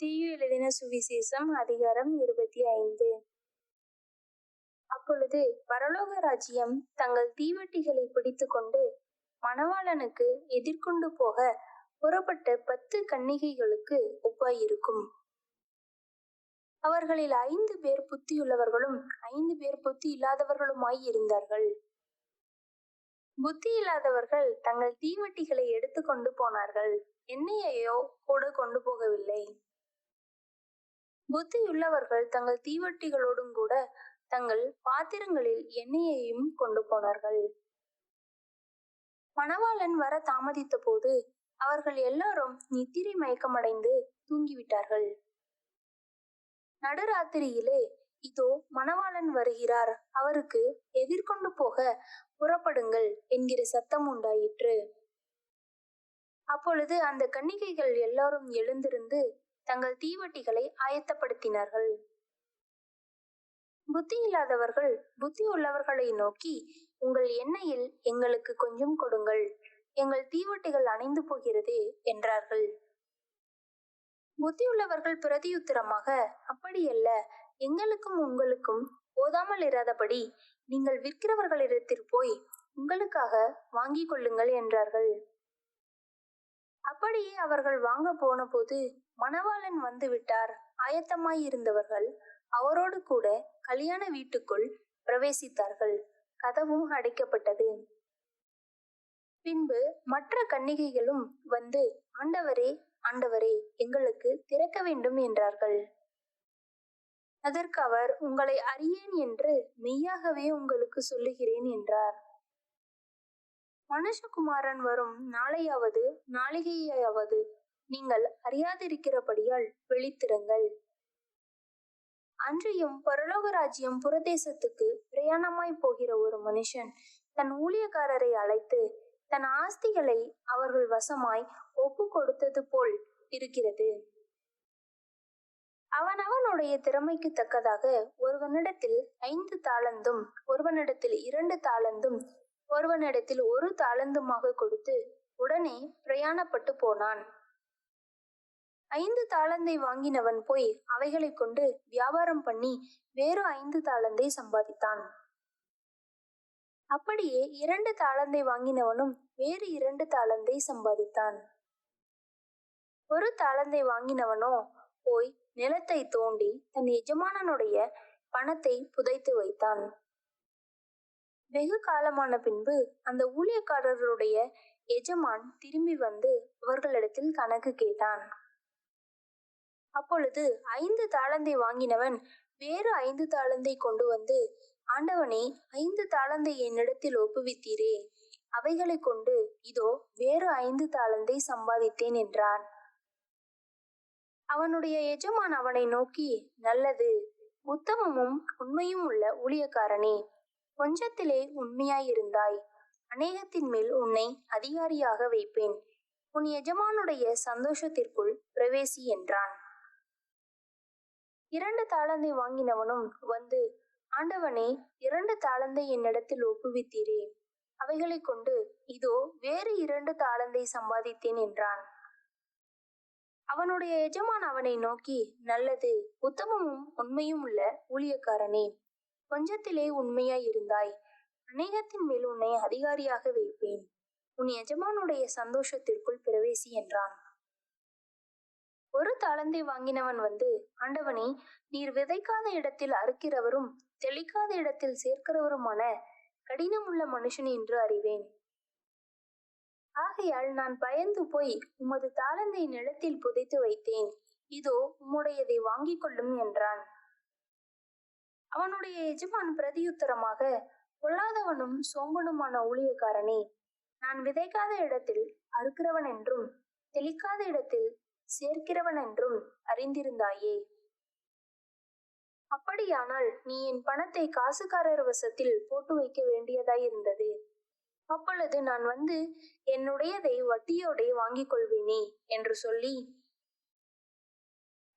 மத்தேயு எழுதின சுவிசேஷம் அதிகாரம் இருபத்தி ஐந்து. அப்பொழுது பரலோக ராஜ்யம் தங்கள் தீவட்டிகளை பிடித்துக்கொண்டு மணவாளனுக்கு எதிர்கொண்டு போக புறப்பட்ட பத்து கன்னிகைகளுக்கு ஒப்பாயிருக்கும். அவர்களில் ஐந்து பேர் புத்தியுள்ளவர்களும் ஐந்து பேர் புத்தி இல்லாதவர்களுமாய் இருந்தார்கள். புத்தி இல்லாதவர்கள் தங்கள் தீவட்டிகளை எடுத்துக்கொண்டு போனார்கள். எண்ணெயையோ கூட கொண்டு போகவில்லை. புத்தியுள்ளவர்கள் தங்கள் தீவட்டிகளோடும் கூட தங்கள் பாத்திரங்களில் எண்ணெயையும் கொண்டு போனார்கள். மணவாளன் வர தாமதித்த போது அவர்கள் எல்லாரும் நித்திரை மயக்கமடைந்து தூங்கிவிட்டார்கள். நடுராத்திரியிலே இதோ மணவாளன் வருகிறார். அவருக்கு எதிர்கொண்டு போக புறப்படுங்கள் என்கிற சத்தம் உண்டாயிற்று. அப்பொழுது அந்த கன்னிகைகள் எல்லாரும் எழுந்திருந்து தங்கள் தீவட்டிகளை ஆயத்தப்படுத்தினார்கள். புத்தி இல்லாதவர்கள் புத்தி உள்ளவர்களை நோக்கி உங்கள் எண்ணெயில் எங்களுக்கு கொஞ்சம் கொடுங்கள். எங்கள் தீவட்டிகள் அணைந்து போகிறதே என்றார்கள். புத்தியுள்ளவர்கள் பிரதியுத்தரமாக அப்படியல்ல எங்களுக்கும் உங்களுக்கும் போதாமல் இராதபடி நீங்கள் விற்கிறவர்களிடத்தில் போய் உங்களுக்காக வாங்கிக் கொள்ளுங்கள் என்றார்கள். அப்படியே அவர்கள் வாங்க போன போது மணவாளன் வந்து விட்டார். ஆயத்தமாயிருந்தவர்கள் அவரோடு கூட கல்யாண வீட்டுக்குள் பிரவேசித்தார்கள். கதவும் அடைக்கப்பட்டது. பின்பு மற்ற கன்னிகைகளும் வந்து ஆண்டவரே ஆண்டவரே எங்களுக்கு திறக்க வேண்டும் என்றார்கள். அதற்கு அவர் உங்களை அறியேன் என்று மெய்யாகவே உங்களுக்கு சொல்லுகிறேன் என்றார். மனுஷகுமாரன் வரும். நாளையாவது நாளிகையாவது நீங்கள் அறியாதிருக்கிறபடியால் விழித்திருங்கள். அன்றியும் பரலோக ராஜ்யம் புறதேசத்துக்கு பிரயாணமாய் போகிற ஒரு மனுஷன் தன் ஊழியக்காரரை அழைத்து தன் ஆஸ்திகளை அவர்கள் வசமாய் ஒப்பு கொடுத்தது போல் இருக்கிறது. அவன் அவனுடைய திறமைக்கு தக்கதாக ஒருவனிடத்தில் ஐந்து தாளந்தும் ஒருவனிடத்தில் இரண்டு தாளந்தும் ஒருவனிடத்தில் ஒரு தாளந்துமாக கொடுத்து உடனே பிரயாணப்பட்டு போனான். ஐந்து தாளந்தை வாங்கினவன் போய் அவைகளை கொண்டு வியாபாரம் பண்ணி வேறு ஐந்து தாளந்தை சம்பாதித்தான். அப்படியே இரண்டு தாளந்தை வாங்கினவனும் வேறு இரண்டு தாளந்தை சம்பாதித்தான். ஒரு தாளந்தை வாங்கினவனோ போய் நிலத்தை தோண்டி தன் எஜமானனுடைய பணத்தை புதைத்து வைத்தான். வெகு காலமான பின்பு அந்த ஊழியக்காரருடைய எஜமான் திரும்பி வந்து அவர்களிடத்தில் கணக்கு கேட்டான். அப்பொழுது ஐந்து தாளந்தை வாங்கினவன் வேறு ஐந்து தாளந்தை கொண்டு வந்து ஆண்டவனே ஐந்து தாளந்தை என்னிடத்தில் ஒப்புவித்தீரே. அவைகளை கொண்டு இதோ வேறு ஐந்து தாளந்தை சம்பாதித்தேன் என்றான். அவனுடைய எஜமான் அவனை நோக்கி நல்லது உத்தமமும் உண்மையும் உள்ள ஊழியக்காரனே கொஞ்சத்திலே உண்மையாயிருந்தாய். அநேகத்தின் மேல் உன்னை அதிகாரியாக வைப்பேன். உன் எஜமானுடைய சந்தோஷத்திற்குள் பிரவேசி என்றான். இரண்டு தாளந்தை வாங்கினவனும் வந்து ஆண்டவனே இரண்டு தாளந்தை என்னிடத்தில் ஒப்புவித்தீரே. அவைகளை கொண்டு இதோ வேறு இரண்டு தாளந்தை சம்பாதித்தேன் என்றான். அவனுடைய எஜமான் அவனை நோக்கி நல்லது உத்தமமும் உண்மையும் உள்ள ஊழியக்காரனே கொஞ்சத்திலே உண்மையாய் இருந்தாய். அநேகத்தின் மேல் உன்னை அதிகாரியாக வைப்பேன். உன் எஜமானுடைய சந்தோஷத்திற்குள் பிரவேசி என்றான். ஒரு தாளந்தை வாங்கினவன் வந்து ஆண்டவனே நீர் விதைக்காத இடத்தில் அறுக்கிறவரும் தெளிக்காத இடத்தில் சேர்க்கிறவருமான கடினமுள்ள மனுஷன் என்று அறிவேன். ஆகையால் நான் பயந்து போய் உமது தாளந்தை நிலத்தில் புதைத்து வைத்தேன். இதோ உம்முடையதை வாங்கிக் கொள்ளும் என்றான். அவனுடைய எஜமான் பிரதியுத்தரமாக பொல்லாதவனும் சோம்பனுமான ஊழியக்காரனே நான் விதைக்காத இடத்தில் அறுக்கிறவன் என்றும் தெளிக்காத இடத்தில் சேர்க்கிறவன் என்றும் அறிந்திருந்தாயே. அப்படியானால் நீ என் பணத்தை காசுக்காரர் வசத்தில் போட்டு வைக்க வேண்டியதாயிருந்தது அப்பொழுது நான் வந்து என்னுடையதை வட்டியோடே வாங்கிக் கொள்வேனே என்று சொல்லி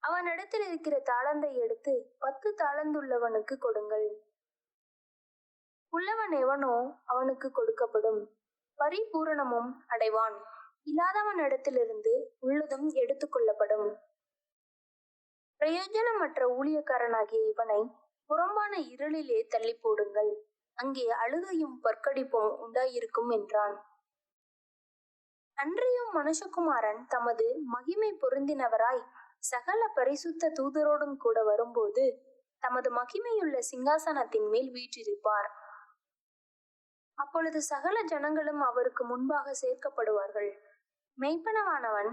அவனிடத்தில் இருக்கிற தாளந்தை எடுத்து பத்து தாளந்துள்ளவனுக்கு கொடுங்கள். உள்ளவன் எவனோ அவனுக்கு கொடுக்கப்படும். பரிபூரணமும் அடைவான். இல்லாதவனிடத்திலிருந்து உள்ளதும் எடுத்துக்கொள்ளப்படும் பிரயோஜனமற்ற ஊழியக்காரனாகிய இவனை புறம்பான இருளிலே தள்ளி போடுங்கள். அங்கே அழுகையும் பற்கடிப்பும் உண்டாயிருக்கும் என்றான். அன்றியும் மனுஷகுமாரன் தமது மகிமை பொருந்தினவராய் சகல பரிசுத்த தூதரோடும் கூட வரும்போது தமது மகிமையுள்ள சிங்காசனத்தின் மேல் வீற்றிருப்பார். அப்பொழுது சகல ஜனங்களும் அவருக்கு முன்பாக சேர்க்கப்படுவார்கள். மெய்ப்பனவானவன்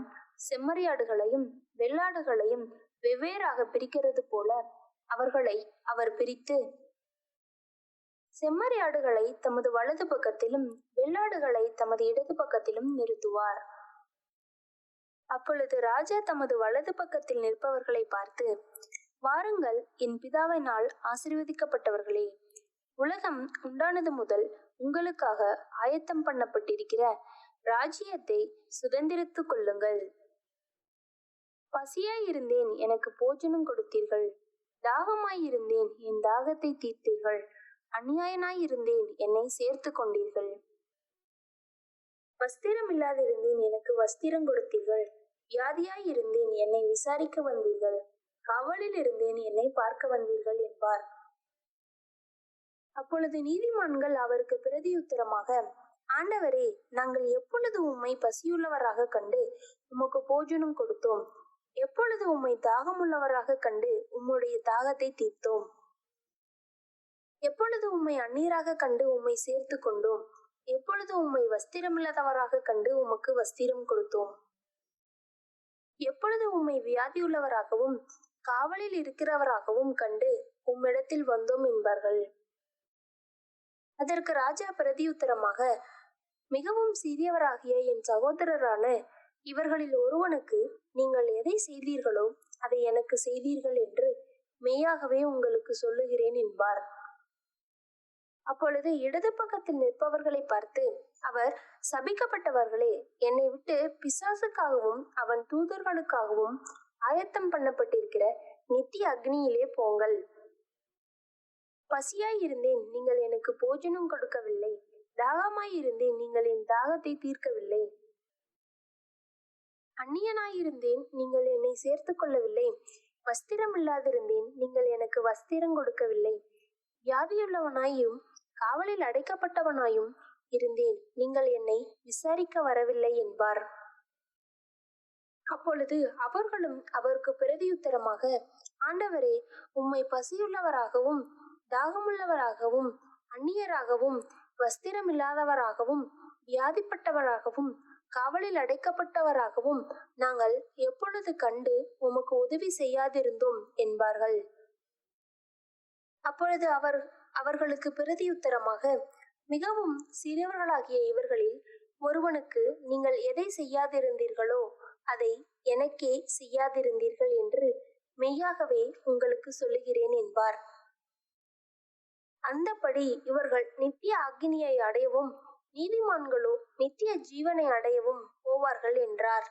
செம்மறியாடுகளையும் வெள்ளாடுகளையும் வெவ்வேறாக பிரிக்கிறது போல அவர்களை அவர் பிரித்து செம்மறியாடுகளை தமது வலது பக்கத்திலும் வெள்ளாடுகளை தமது இடது பக்கத்திலும் நிறுத்துவார். அப்பொழுது ராஜா தமது வலது பக்கத்தில் நிற்பவர்களை பார்த்து வாருங்கள் என் பிதாவினால் ஆசீர்வதிக்கப்பட்டவர்களே உலகம் உண்டானது முதல் உங்களுக்காக ஆயத்தம் பண்ணப்பட்டிருக்கிற ராஜ்யத்தை சுதந்திரித்துக் கொள்ளுங்கள். பசியாயிருந்தேன் எனக்கு போஜனம் கொடுத்தீர்கள். தாகமாயிருந்தேன் என் தாகத்தை தீர்த்தீர்கள். அநியாயனாயிருந்தேன் என்னை சேர்த்து கொண்டீர்கள். வஸ்திரம் இல்லாதிருந்தேன் எனக்கு வஸ்திரம் கொடுத்தீர்கள். வியாதியாயிருந்தேன் என்னை விசாரிக்க வந்தீர்கள். காவலில் இருந்தேன் என்னை பார்க்க வந்தீர்கள் என்பார். அப்பொழுது நீதிமான்கள் அவருக்கு பிரதியுத்தரமாக ஆண்டவரே நாங்கள் எப்பொழுது உம்மை பசியுள்ளவராக கண்டு உமக்கு போஜனம் கொடுத்தோம். எப்பொழுது உம்மை தாகமுள்ளவராக கண்டு உம்முடைய தாகத்தை தீர்த்தோம். எப்பொழுது உம்மை அந்நீராக கண்டு உம்மை சேர்த்து கொண்டோம். எப்பொழுது உம்மை வஸ்திரமில்லாதவராக கண்டு உமக்கு வஸ்திரம் கொடுத்தோம். எப்பொழுது உம்மை வியாதியுள்ளவராகவும் காவலில் இருக்கிறவராகவும் கண்டு உம்மிடத்தில் வந்தோம் என்பார்கள். அதற்கு ராஜா பிரதியுத்தரமாக மிகவும் சிறியவராகிய என் சகோதரரான இவர்களில் ஒருவனுக்கு நீங்கள் எதை செய்தீர்களோ அதை எனக்கு செய்தீர்கள் என்று மெய்யாகவே உங்களுக்கு சொல்லுகிறேன் என்பார். அப்பொழுது இடது பக்கத்தில் நிற்பவர்களை பார்த்து அவர் சபிக்கப்பட்டவர்களே என்னை விட்டு பிசாசுக்காகவும் அவன் தூதர்களுக்காகவும் ஆயத்தம் பண்ணப்பட்டிருக்கிற நித்திய அக்னியிலே போங்கள். பசியாய் இருந்தேன் நீங்கள் எனக்கு போஜனம் கொடுக்கவில்லை. தாகமாயிருந்தேன். நீங்கள் என் தாகத்தை தீர்க்கவில்லை. அந்நியனாயிருந்தேன். நீங்கள் என்னை சேர்த்து கொள்ளவில்லை. வஸ்திரம் இல்லாதிருந்தேன் நீங்கள் எனக்கு வஸ்திரம் கொடுக்கவில்லை. வியாதியுள்ளவனாயும் காவலில் அடைக்கப்பட்டவனாயும் இருந்தேன். நீங்கள் என்னை விசாரிக்க வரவில்லை என்பார். அப்பொழுது அவர்களும் அவருக்கு பிரதியுத்தரமாக ஆண்டவரே உம்மை பசியுள்ளவராகவும் தாகமுள்ளவராகவும் அந்நியராகவும் வஸ்திரமில்லாதவராகவும் வியாதிப்பட்டவராகவும் காவலில் அடைக்கப்பட்டவராகவும் நாங்கள் எப்பொழுது கண்டு உமக்கு உதவி செய்யாதிருந்தோம் என்பார்கள். அப்பொழுது அவர் அவர்களுக்கு பிரதியுத்தரமாக மிகவும் சிறியவர்களாகிய இவர்களில் ஒருவனுக்கு நீங்கள் எதை செய்யாதிருந்தீர்களோ அதை எனக்கே செய்யாதிருந்தீர்கள் என்று மெய்யாகவே உங்களுக்கு சொல்லுகிறேன் என்பார். அந்தபடி இவர்கள் நித்திய அக்னியை அடையவும் நீதிமான்களோ நித்திய ஜீவனை அடையவும் போவார்கள் என்றார்.